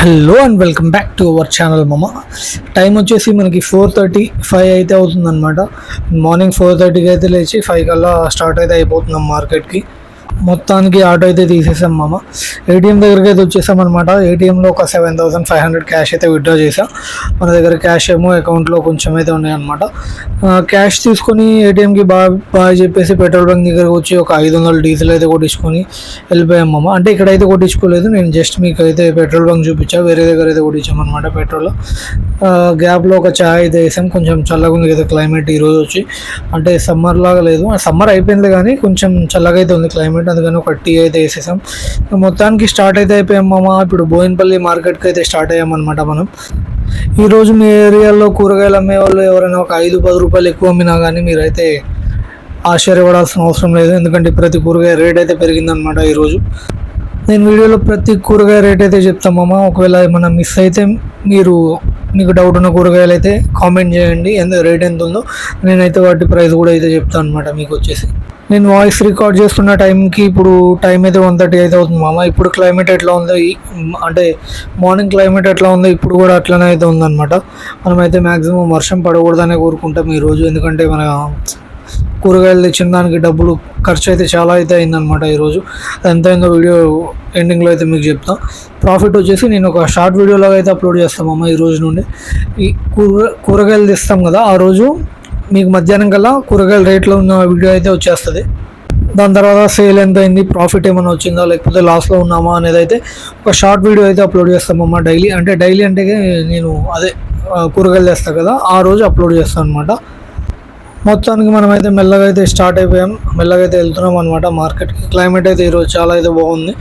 Hello and welcome back to our channel మమ్మ time వచ్చేసి మనకి ఫోర్ థర్టీ ఫైవ్ అయితే అవుతుందన్నమాట. మార్నింగ్ ఫోర్ థర్టీకి అయితే లేచి ఫైవ్ కల్లా స్టార్ట్ అయితే అయిపోతున్నాం మార్కెట్కి. మొత్తానికి ఆటో అయితే తీసేసాం మామ. ఏటీఎం దగ్గరికి అయితే వచ్చేసాం అనమాట ఏటీఎంలో ఒక seven thousand five hundred cash అయితే విత్డ్రా చేసాం మన దగ్గర క్యాష్ ఏమో అకౌంట్లో కొంచెం అయితే ఉన్నాయన్నమాట. క్యాష్ తీసుకొని ఏటీఎంకి బాగా బాగా చెప్పేసి పెట్రోల్ బంక్ దగ్గరకు వచ్చి ఒక ఐదు వందలు డీజిల్ అయితే కొట్టించుకొని వెళ్ళిపోయాం మామ. అంటే ఇక్కడైతే కొట్టించుకోలేదు. నేను జస్ట్ మీకు అయితే పెట్రోల్ బంక్ చూపించా. వేరే దగ్గర అయితే కొట్టించాం అనమాట పెట్రోల్. గ్యాప్లో ఒక చాయ్ అయితే వేసాం. కొంచెం చల్లగా ఉంది కదా క్లైమేట్ ఈరోజు వచ్చి. అంటే సమ్మర్ లాగా లేదు. సమ్మర్ అయిపోయింది కానీ కొంచెం చల్లగా అయితే ఉంది క్లైమేట్ అందుకని ఒక టీ అయితే వేసేసాం. మొత్తానికి స్టార్ట్ అయితే అయిపోయాం మామ. ఇప్పుడు బోయినపల్లి మార్కెట్కి అయితే స్టార్ట్ అయ్యామన్నమాట మనం. ఈరోజు మీ ఏరియాలో కూరగాయలు అమ్మే వాళ్ళు ఎవరైనా ఒక ఐదు పది రూపాయలు ఎక్కువ అమ్మినా కానీ మీరైతే ఆశ్చర్యపడాల్సిన అవసరం లేదు. ఎందుకంటే ప్రతి కూరగాయ రేట్ అయితే పెరిగిందనమాట ఈరోజు నేను వీడియోలో ప్రతి కూరగాయ రేట్ అయితే చెప్తామమ్మా ఒకవేళ ఏమైనా మిస్ అయితే మీరు మీకు డౌట్ ఉన్న కూరగాయలు అయితే కామెంట్ చేయండి. ఎంత రేట్ ఎంత ఉందో నేనైతే వాటి ప్రైస్ కూడా అయితే చెప్తాను అనమాట మీకు వచ్చేసి. నేను వాయిస్ రికార్డ్ చేస్తున్న టైంకి ఇప్పుడు టైం అయితే వన్ థర్టీ అయితే అవుతుంది మామ. ఇప్పుడు క్లైమేట్ ఎట్లా ఉందో? ఈ అంటే మార్నింగ్ క్లైమేట్ ఎట్లా ఉందో? ఇప్పుడు కూడా అట్లనే అయితే ఉందన్నమాట. మనమైతే మ్యాక్సిమం వర్షం పడకూడదనే కోరుకుంటాం ఈరోజు ఎందుకంటే మన కూరగాయలు తెచ్చిన దానికి డబ్బులు ఖర్చు అయితే చాలా అయితే అయిందనమాట ఈరోజు ఎంత అయిందో వీడియో ఎండింగ్లో అయితే మీకు చెప్తాం. ప్రాఫిట్ వచ్చేసి నేను ఒక షార్ట్ వీడియోలాగా అయితే అప్లోడ్ చేస్తామమ్మ ఈ రోజు నుండి. ఈ కూర కూరగాయలు తెస్తాం కదా ఆ రోజు మీకు మధ్యాహ్నం కల్లా కూరగాయల రేట్లో ఉన్న వీడియో అయితే వచ్చేస్తుంది. దాని తర్వాత సేల్ ఎంత అయింది ప్రాఫిట్ ఏమైనా వచ్చిందా లేకపోతే లాస్లో ఉన్నామా అనేది అయితే ఒక షార్ట్ వీడియో అయితే అప్లోడ్ చేస్తామమ్మా డైలీ అంటే డైలీ అంటే నేను అదే కూరగాయలు చేస్తాను కదా ఆ రోజు అప్లోడ్ చేస్తాను అనమాట మొత్తానికి మనమైతే మెల్లగా అయితే స్టార్ట్ అయిపోయాం. మెల్లగా అయితే వెళ్తున్నాం అనమాట మార్కెట్కి క్లైమేట్ అయితే ఈరోజు చాలా అయితే బాగుంది.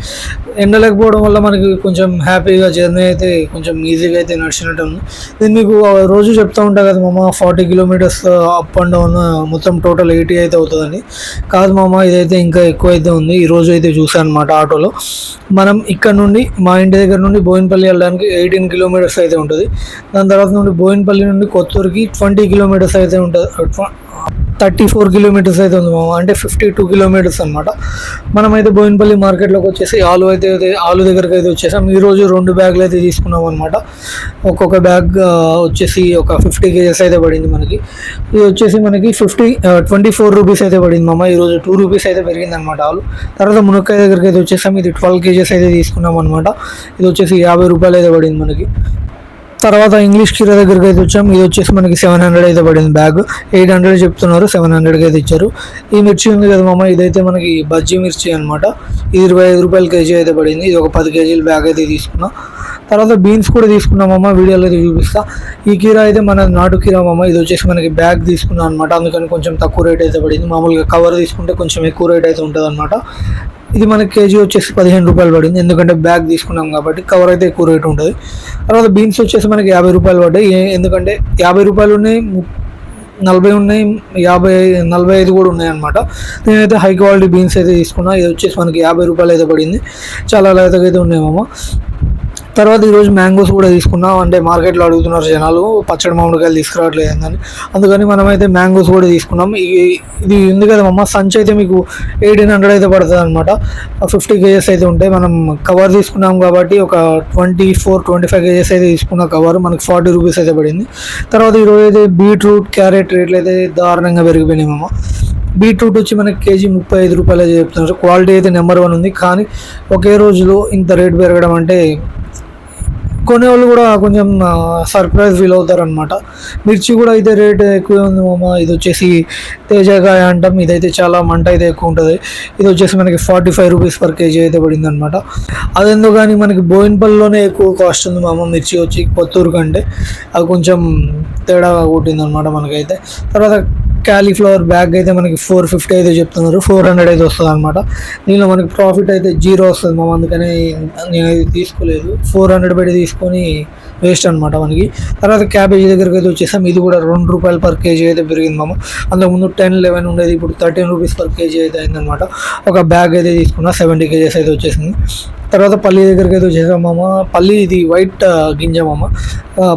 ఎండ లేకపోవడం వల్ల మనకి కొంచెం హ్యాపీగా జర్నీ అయితే కొంచెం ఈజీగా అయితే నడిచినట్టు ఉంది. నేను మీకు రోజు చెప్తా ఉంటా కదా మామ forty kilometres up and down మొత్తం టోటల్ ఎయిటీ అయితే అవుతుందని. కాదు మామ ఇదైతే ఇంకా ఎక్కువ అయితే ఉంది. ఈ రోజు అయితే చూసాను అనమాట ఆటోలో. మనం ఇక్కడ నుండి మా ఇంటి దగ్గర నుండి బోయినపల్లి వెళ్ళడానికి ఎయిటీన్ కిలోమీటర్స్ అయితే ఉంటుంది. దాని తర్వాత నుండి బోయినపల్లి నుండి కొత్తూరుకి ట్వంటీ కిలోమీటర్స్ అయితే ఉంటుంది. థర్టీ ఫోర్ కిలోమీటర్స్ అయితే ఉంది మామ. అంటే ఫిఫ్టీ టూ కిలోమీటర్స్ అనమాట మనమైతే బోయినపల్లి మార్కెట్లోకి వచ్చేసి ఆలు అయితే అయితే ఆలు దగ్గరికి అయితే వచ్చేసాం. ఈ రోజు రెండు బ్యాగులు అయితే తీసుకున్నాం అనమాట ఒక్కొక్క బ్యాగ్ వచ్చేసి ఒక ఫిఫ్టీ కేజెస్ అయితే పడింది మనకి. ఇది వచ్చేసి మనకి ఫిఫ్టీ ట్వంటీ ఫోర్ రూపీస్ అయితే పడింది మామ. ఈరోజు టూ రూపీస్ అయితే పెరిగింది అనమాట ఆలు. తర్వాత మునక్కాయ దగ్గరికి అయితే వచ్చేసాం. ఇది ట్వెల్వ్ కేజెస్ అయితే తీసుకున్నాం అనమాట ఇది వచ్చేసి యాభై రూపాయలు అయితే పడింది మనకి. తర్వాత ఇంగ్లీష్ కీర దగ్గరికి అయితే వచ్చాం. ఇది వచ్చేసి మనకి సెవెన్ హండ్రెడ్ అయితే పడింది బ్యాగ్ ఎయిట్ హండ్రెడ్ చెప్తున్నారు సెవెన్ హండ్రెడ్కి అయితే ఇచ్చారు. ఈ మిర్చి ఉంది కదా మామ ఇదైతే మనకి బజ్జీ మిర్చి అనమాట ఇది ఇరవై ఐదు రూపాయల కేజీ అయితే పడింది. ఇది ఒక పది కేజీల బ్యాగ్ అయితే తీసుకున్నాం. తర్వాత బీన్స్ కూడా తీసుకున్నామమ్మ వీడియోలో అయితే చూపిస్తా. ఈ కీర అయితే మన నాటు కీర మామ ఇది వచ్చేసి మనకి బ్యాగ్ తీసుకున్నాం అనమాట అందుకని కొంచెం తక్కువ రేట్ అయితే పడింది. మామూలుగా కవర్ తీసుకుంటే కొంచెం ఎక్కువ రేట్ అయితే ఉంటుంది అనమాట ఇది మనకి కేజీ వచ్చేసి పదిహేను రూపాయలు పడింది. ఎందుకంటే బ్యాగ్ తీసుకున్నాం కాబట్టి కవర్ అయితే ఎక్కువ రేట్ ఉంటుంది. తర్వాత బీన్స్ వచ్చేసి మనకి యాభై రూపాయలు పడ్డాయి. ఎందుకంటే యాభై రూపాయలు ఉన్నాయి నలభై ఉన్నాయి యాభై నలభై ఐదు కూడా ఉన్నాయి అనమాట నేనైతే హై క్వాలిటీ బీన్స్ అయితే తీసుకున్నా. ఇది వచ్చేసి మనకి యాభై రూపాయలు అయితే పడింది. చాలా లేతగా అయితే ఉన్నాయి మామ. తర్వాత ఈరోజు మ్యాంగోస్ కూడా తీసుకున్నాం. అంటే మార్కెట్లో అడుగుతున్నారు జనాలు పచ్చడి మామిడికాయలు తీసుకురావట్లేదు అని అందుకని మనమైతే మ్యాంగోస్ కూడా తీసుకున్నాం. ఇది ఉంది కదా అమ్మ సంచి అయితే మీకు ఎయిటీన్ హండ్రెడ్ అయితే పడుతుంది అనమాట ఫిఫ్టీ కేజెస్ అయితే ఉంటాయి. మనం కవర్ తీసుకున్నాం కాబట్టి ఒక twenty four twenty five KGs అయితే తీసుకున్న కవర్. మనకి ఫార్టీ రూపీస్ అయితే పడింది. తర్వాత ఈరోజు అయితే బీట్రూట్ క్యారెట్ రేట్లు అయితే దారుణంగా పెరిగిపోయినాయి అమ్మ బీట్రూట్ వచ్చి మనకి కేజీ ముప్పై ఐదు రూపాయలు అయితే చెప్తున్నారు. క్వాలిటీ అయితే నెంబర్ వన్ ఉంది. కానీ ఒకే రోజులో ఇంత రేట్ పెరగడం అంటే కొనేవాళ్ళు కూడా కొంచెం సర్ప్రైజ్ ఫీల్ అవుతారు అనమాట మిర్చి కూడా అయితే రేట్ ఎక్కువ ఉంది మామ. ఇది వచ్చేసి తేజకాయ అంటాం. ఇదైతే చాలా మంట అయితే ఎక్కువ ఉంటుంది. ఇది వచ్చేసి మనకి forty five rupees per KG అయితే పడింది అనమాట అదెందుకు కానీ మనకి బోయినపల్లిలోనే ఎక్కువ కాస్ట్ ఉంది మామ మిర్చి వచ్చి కొత్తూరు కంటే. అది కొంచెం తేడా కొట్టింది అనమాట మనకైతే. తర్వాత క్యాలీఫ్లవర్ బ్యాగ్ అయితే మనకి ఫోర్ ఫిఫ్టీ అయితే చెప్తున్నారు. ఫోర్ హండ్రెడ్ అయితే వస్తుంది అనమాట దీనిలో మనకి ప్రాఫిట్ అయితే జీరో వస్తుంది మా అందుకని నేను అది తీసుకోలేదు. ఫోర్ హండ్రెడ్ పెట్టి తీసుకొని వేస్ట్ అనమాట మనకి. తర్వాత క్యాబేజీ దగ్గరికి అయితే వచ్చేసాం. ఇది కూడా రెండు రూపాయలు పర్ కేజీ అయితే పెరిగింది మామ. అంతకుముందు టెన్ లెవెన్ ఉండేది ఇప్పుడు థర్టీన్ రూపీస్ పర్ కేజీ అయితే అయిందనమాట ఒక బ్యాగ్ అయితే తీసుకున్నా సెవెంటీ కేజీస్ అయితే వచ్చేసింది. తర్వాత పల్లి దగ్గరికి అయితే వచ్చేసాం మామ. పల్లి ఇది వైట్ గింజ మామ.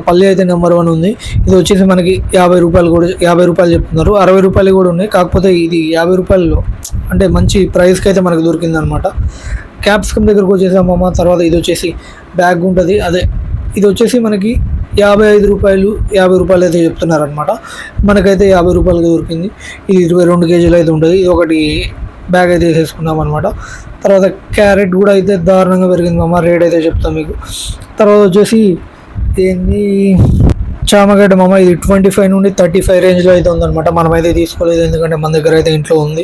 పల్లి అయితే నెంబర్ వన్ ఉంది. ఇది వచ్చేసి మనకి యాభై రూపాయలు కూడా యాభై రూపాయలు చెప్తున్నారు. అరవై రూపాయలు కూడా ఉన్నాయి. కాకపోతే ఇది యాభై రూపాయలు అంటే మంచి ప్రైస్కి అయితే మనకు దొరికింది అనమాట క్యాప్సికమ్ దగ్గరకు వచ్చేసామమ్మ తర్వాత ఇది వచ్చేసి బ్యాగ్ ఉంటుంది. అదే ఇది వచ్చేసి మనకి యాభై ఐదు రూపాయలు యాభై రూపాయలు అయితే చెప్తున్నారనమాట మనకైతే యాభై రూపాయలకి దొరికింది. ఇది ఇరవై రెండు కేజీలు అయితే ఉంటుంది. ఇది ఒకటి బ్యాగ్ అయితే వేసేసుకున్నాం అనమాట తర్వాత క్యారెట్ కూడా అయితే దారుణంగా పెరిగింది మామ రేట్ అయితే చెప్తాం మీకు. తర్వాత వచ్చేసి ఏంది? చామగడ్డ మామ ఇది ట్వంటీ ఫైవ్ నుండి థర్టీ ఫైవ్ రేంజ్లో అయితే ఉందన్నమాట. మనం అయితే తీసుకోలేదు ఎందుకంటే మన దగ్గర అయితే ఇంట్లో ఉంది.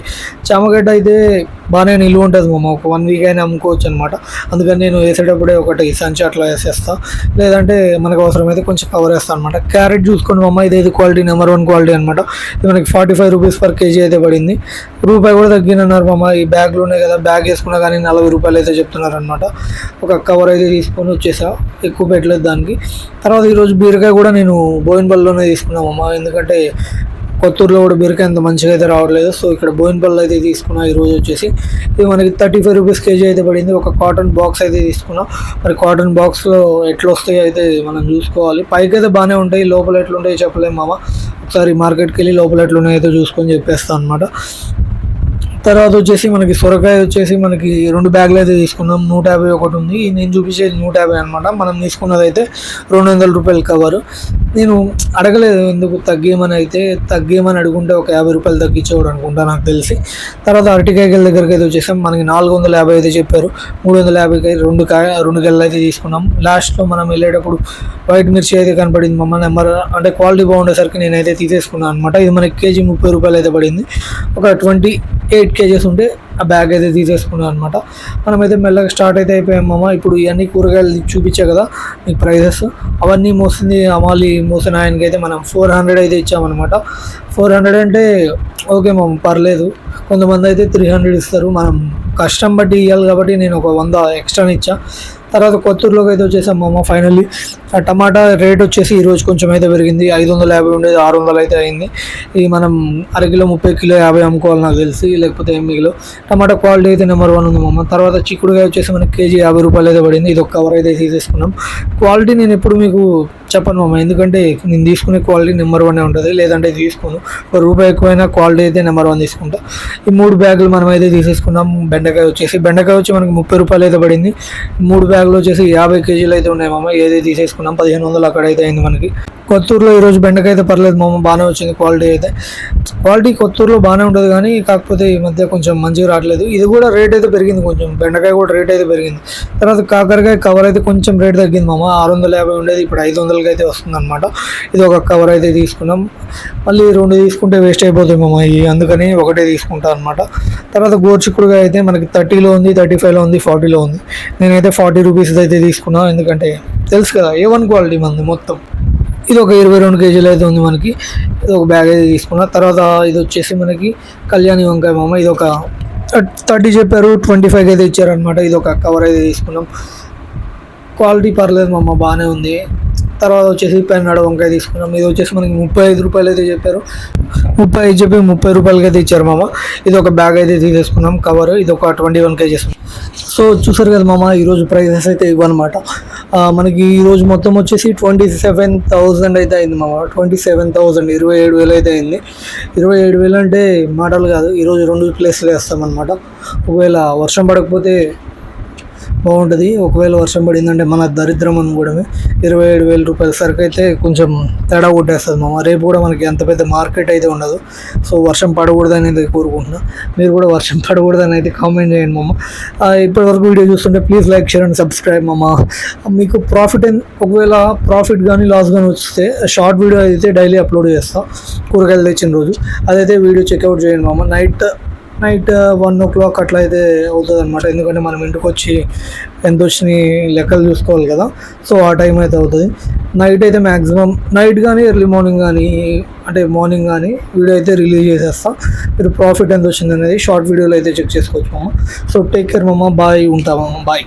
చామగడ్డ అయితే బాగానే నిలువ ఉంటుంది మామ ఒక వన్ వీక్ అయినా అమ్ముకోవచ్చు అనమాట అందుకని నేను వేసేటప్పుడే ఒకటి సంచి అట్లా వేసేస్తా. లేదంటే మనకు అవసరమైతే కొంచెం కవర్ వేస్తాను అనమాట క్యారెట్ చూసుకోండి మామ ఇది క్వాలిటీ నెంబర్ వన్ క్వాలిటీ అనమాట ఇది మనకి forty five rupees per KG అయితే పడింది. రూపాయి కూడా తగ్గినన్నారు మామ ఈ బ్యాగ్లు ఉన్నాయి కదా బ్యాగ్ వేసుకున్నా కానీ నలభై రూపాయలు అయితే చెప్తున్నారు అనమాట ఒక కవర్ అయితే తీసుకొని వచ్చేసా ఎక్కువ పెట్టలేదు దానికి. తర్వాత ఈరోజు బీరకాయ కూడా నేను బోయినపల్లిలోనే తీసుకున్నామమ్మా ఎందుకంటే కొత్తూరులో కూడా బీరకాయ అంత మంచిగా అయితే రావట్లేదు. సో ఇక్కడ బోయినపల్లి అయితే తీసుకున్నా ఈరోజు వచ్చేసి. ఇది మనకి థర్టీ ఫైవ్ రూపీస్ కేజీ అయితే పడింది. ఒక కాటన్ బాక్స్ అయితే తీసుకున్నాం. మరి కాటన్ బాక్స్లో ఎట్లా వస్తాయి అయితే మనం చూసుకోవాలి. పైకి అయితే బాగానే ఉంటాయి. లోపల ఎట్లుంటాయి చెప్పలేము మామ. ఒకసారి మార్కెట్కి వెళ్ళి లోపల ఎట్లున్నాయి అయితే చూసుకొని చెప్పేస్తాను అనమాట తర్వాత వచ్చేసి మనకి సొరకాయ వచ్చేసి మనకి రెండు బ్యాగులు అయితే తీసుకున్నాం. నూట యాభై ఒకటి ఉంది. నేను చూపించేది నూట యాభై అనమాట మనం తీసుకున్నది అయితే రెండు వందల రూపాయలు కవర్ నేను అడగలేదు ఎందుకు తగ్గేయమని అయితే తగ్గేయమని అడుగుంటే ఒక యాభై రూపాయలు తగ్గించేవాడు అనుకుంటా నాకు తెలిసి. తర్వాత అరటికాయల దగ్గరికి అయితే వచ్చేసాం. మనకి నాలుగు వందల యాభై అయితే చెప్పారు. మూడు వందల యాభైకి రెండు కాయ రెండు గెల్లలు అయితే తీసుకున్నాం. లాస్ట్లో మనం వెళ్ళేటప్పుడు వైట్ మిర్చి అయితే కనపడింది మమ్మ నెంబర్ అంటే క్వాలిటీ బాగుండేసరికి నేనైతే తీసేసుకున్నాను అనమాట ఇది మనకి కేజీ ముప్పై రూపాయలు అయితే పడింది. ఒక ట్వంటీ ఎయిట్ కేజెస్ ఉంటే ఆ బ్యాగ్ అయితే తీసేసుకున్నాను అనమాట మనమైతే మెల్లగా స్టార్ట్ అయితే అయిపోయామమ్మ ఇప్పుడు ఇవన్నీ కూరగాయలు చూపించా కదా మీకు ప్రైజెస్. అవన్నీ మోసింది అమాలి మోసిన ఆయనకి అయితే మనం ఫోర్ హండ్రెడ్ అయితే ఇచ్చామన్నమాట. ఫోర్ హండ్రెడ్ అంటే ఓకే మామ పర్లేదు. కొంతమంది అయితే త్రీ హండ్రెడ్ ఇస్తారు. మనం కష్టం బట్టి ఇవ్వాలి కాబట్టి నేను ఒక వంద ఎక్స్ట్రా ఇచ్చా. తర్వాత కొత్తూరులోకి అయితే వచ్చేసాం మామ ఫైనల్లీ ఆ టమాటా రేట్ వచ్చేసి ఈరోజు కొంచెం అయితే పెరిగింది. ఐదు వందల యాభై ఉండేది ఆరు వందలు అయితే అయింది. ఇది మనం అరకిలో ముప్పై కిలో యాభై అమ్ముకోవాలి నాకు తెలిసి లేకపోతే ఎనిమిది కిలో. టమాటా క్వాలిటీ అయితే నెంబర్ వన్ ఉంది మమ్మ తర్వాత చిక్కుడుగా వచ్చేసి మనకి కేజీ యాభై రూపాయలు అయితే పడింది. ఇది ఒక కవర్ అయితే తీసేసుకున్నాం. క్వాలిటీ నేను ఎప్పుడు మీకు చెప్పను మామ. ఎందుకంటే నేను తీసుకునే క్వాలిటీ నెంబర్ వన్ ఉంటుంది. లేదంటే తీసుకోను. ఒక రూపాయి ఎక్కువైనా క్వాలిటీ అయితే నెంబర్ వన్ తీసుకుంటా. ఈ మూడు బ్యాగులు మనం అయితే తీసేసుకున్నాం. బెండకాయ వచ్చేసి బెండకాయ వచ్చి మనకి ముప్పై రూపాయలు అయితే పడింది. మూడు బ్యాగులు వచ్చేసి యాభై కేజీలు అయితే ఉన్నాయి మామ. ఏదైతే తీసేసుకున్నాం పదిహేను వందలు అక్కడ అయితే అయింది మనకి. కొత్తూరులో ఈరోజు బెండకాయ అయితే పర్లేదు మామ. బాగానే వచ్చింది క్వాలిటీ అయితే. క్వాలిటీ కొత్తూరులో బాగానే ఉంటుంది కానీ కాకపోతే ఈ మధ్య కొంచెం మంచిగా రావట్లేదు. ఇది కూడా రేట్ అయితే పెరిగింది కొంచెం. బెండకాయ కూడా రేట్ అయితే పెరిగింది. తర్వాత కాకరకాయ కవర్ అయితే కొంచెం రేట్ తగ్గింది మామ. ఆరు వందల యాభై ఉండేది ఇప్పుడు ఐదు వందలు వందలకి అయితే వస్తుంది అనమాట ఇది ఒక కవర్ అయితే తీసుకున్నాం. మళ్ళీ రెండు తీసుకుంటే వేస్ట్ అయిపోతుంది మామ అందుకని ఒకటే తీసుకుంటాం అనమాట తర్వాత గోర్చిక్కుడుగా అయితే మనకి థర్టీలో ఉంది థర్టీ ఫైవ్లో ఉంది ఫార్టీలో ఉంది. నేనైతే ఫార్టీ రూపీస్ అయితే తీసుకున్నాను ఎందుకంటే తెలుసు కదా ఏ వన్ క్వాలిటీ మంది మొత్తం. ఇది ఒక ఇరవై రెండు కేజీలు అయితే ఉంది మనకి. ఇది ఒక బ్యాగ్ అయితే తీసుకున్నా. తర్వాత ఇది వచ్చేసి మనకి కళ్యాణి వంకాయ మామ. ఇది ఒక థర్టీ చెప్పారు ట్వంటీ ఫైవ్ అయితే ఇచ్చారనమాట ఇది ఒక కవర్ అయితే తీసుకున్నాం. క్వాలిటీ పర్లేదు మామ బాగానే ఉంది. తర్వాత వచ్చేసి పెన్నడ వంకాయ తీసుకున్నాం. ఇది వచ్చేసి మనకి ముప్పై ఐదు రూపాయలు అయితే చెప్పారు. ముప్పై ఐదు చెప్పి ముప్పై రూపాయలకి అయితే ఇచ్చారు మామ. ఇది ఒక బ్యాగ్ అయితే తీసేసుకున్నాం కవర్ ఇది ఒక ట్వంటీ వన్ కేజీస్ సో చూసారు కదా మామ ఈరోజు ప్రైజెస్ అయితే ఇవ్వనమాట. మనకి ఈరోజు మొత్తం వచ్చేసి ట్వంటీ సెవెన్ థౌజండ్ అయితే అయింది మామ. ట్వంటీ సెవెన్ థౌజండ్ ఇరవై ఏడు వేలు అయితే అయింది. ఇరవై ఏడు వేలు అంటే మాటలు కాదు. ఈరోజు రెండు ప్లేస్లు వేస్తామన్నమాట. ఒకవేళ వర్షం పడకపోతే బాగుంటుంది. ఒకవేళ వర్షం పడిందంటే మన దరిద్రం కూడా ఇరవై ఏడు వేల రూపాయల సరుకు అయితే కొంచెం తేడా కొట్టేస్తుంది మామ. రేపు కూడా మనకి అంత పెద్ద మార్కెట్ అయితే ఉండదు. సో వర్షం పడకూడదని అయితే కోరుకుంటున్నా. మీరు కూడా వర్షం పడకూడదని అయితే కామెంట్ చేయండి మామ. ఇప్పటివరకు వీడియో చూస్తుంటే please like share and subscribe మామ. మీకు ప్రాఫిట్ ఒకవేళ ప్రాఫిట్ కానీ లాస్ కానీ వస్తే షార్ట్ వీడియో అయితే డైలీ అప్లోడ్ చేస్తాం. కూరగాయలు తెచ్చిన రోజు. అదైతే వీడియో చెక్అవుట్ చేయండి మామ. Night night one o'clock అట్లా అయితే అవుతుంది అనమాట ఎందుకంటే మనం ఇంటికి వచ్చి ఎంత వచ్చినాయి లెక్కలు చూసుకోవాలి కదా. సో ఆ టైం అయితే అవుతుంది. నైట్ అయితే మ్యాక్సిమం నైట్ కానీ ఎర్లీ మార్నింగ్ కానీ అంటే మార్నింగ్ కానీ వీడియో అయితే రిలీజ్ చేసేస్తా. మీరు ప్రాఫిట్ ఎంత వచ్చింది అనేది షార్ట్ వీడియోలో అయితే చెక్ చేసుకోవచ్చు మామ. సో టేక్ కేర్ మామ. బాయ్ ఉంటామమ్మ బాయ్